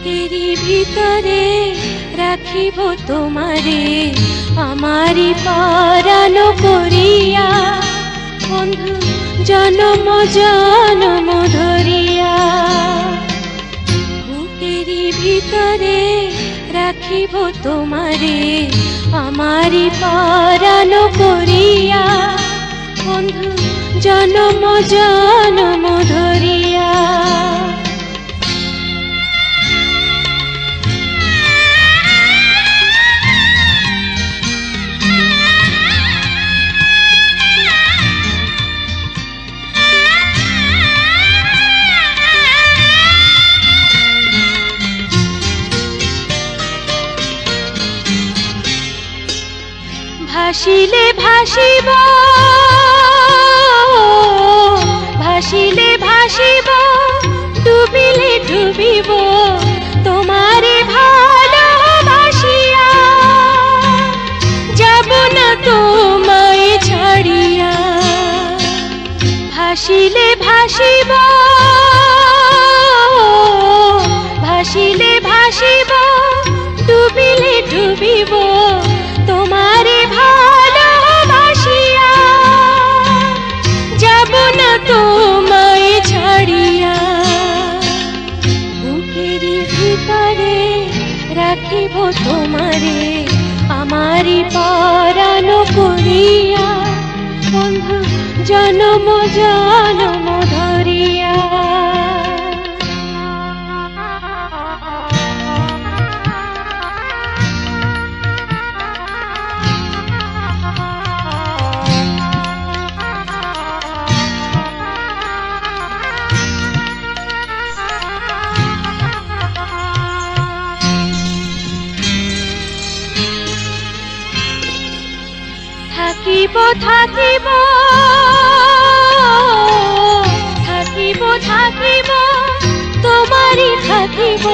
বুকেরই ভিতরে রাখিব তোমারে আমারি পরানো করিয়া। বন্ধু, জনম জনম ধরিয়া। বুকেরই ভিতরে রাখিব তোমারে আমারি পরানো করিয়া। বন্ধু, জনম জনম ধরিয়া। ভাসিলে ভাসিব ভাসিলে ভাসিব ডুবিলে ডুবিব তোমারে ভালোবাসিয়া। যাব না তোমায় ছাড়িয়া। ভাসিলে ভাসিব রাখিব তোমারে আমারি পরানো করিয়া থাকিব থাকিব। থাকিব থাকিব। তোমারই থাকিব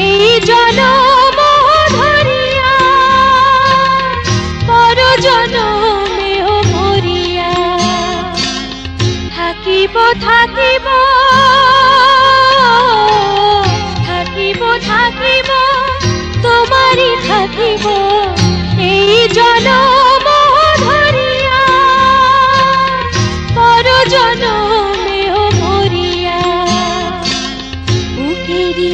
এই জনম ধরিয়া পর জনমেও মরিয়া। থাকিব থাকিব। থাকিব থাকিব। তোমারই থাকিব এই জনম